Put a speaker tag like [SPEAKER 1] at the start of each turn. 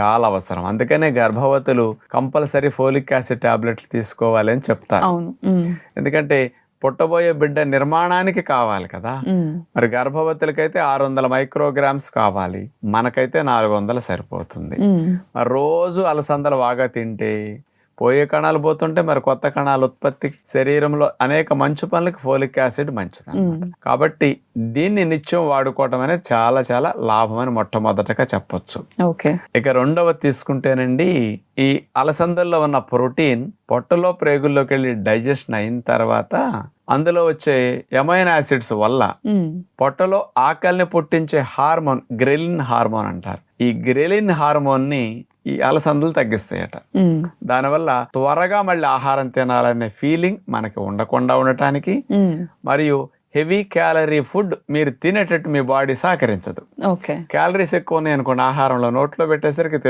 [SPEAKER 1] చాలా అవసరం అందుకనే గర్భవతులు కంపల్సరీ ఫోలిక్ యాసిడ్ టాబ్లెట్లు తీసుకోవాలి అని చెప్తారు. ఎందుకంటే పుట్టబోయే బిడ్డ నిర్మాణానికి కావాలి కదా. మరి గర్భవతులకైతే ఆరు వందల మైక్రోగ్రామ్స్ కావాలి. మనకైతే నాలుగు వందలు సరిపోతుంది. రోజు అలసందలు బాగా తింటే పోయే కణాలు పోతుంటే మరి కొత్త కణాల ఉత్పత్తికి శరీరంలో అనేక మంచు పనులకి ఫోలిక్ యాసిడ్ మంచిది కాబట్టి దీన్ని నిత్యం వాడుకోవటం అనేది చాలా చాలా లాభమని మొట్టమొదటగా చెప్పొచ్చు.
[SPEAKER 2] ఓకే.
[SPEAKER 1] ఇక రెండవ తీసుకుంటేనండి ఈ అలసందల్లో ఉన్న ప్రోటీన్ పొట్టలో ప్రేగుల్లోకి వెళ్ళి డైజెషన్ అయిన తర్వాత అందులో వచ్చే ఎమైన్ యాసిడ్స్ వల్ల పొట్టలో ఆకలిని పుట్టించే హార్మోన్ గ్రెలిన్ హార్మోన్ అంటారు. ఈ గ్రెలిన్ హార్మోన్ని ఈ అలసందలు తగ్గిస్తాయట. దానివల్ల త్వరగా మళ్ళీ ఆహారం తినాలనే ఫీలింగ్ మనకి ఉండకుండా ఉండటానికి మరియు హెవీ క్యాలరీ ఫుడ్ మీరు తినేటట్టు మీ బాడీ సహకరించదు. క్యాలరీస్ ఎక్కువ ఉన్నాయి అనుకోండి ఆహారంలో నోట్లో పెట్టేసరికి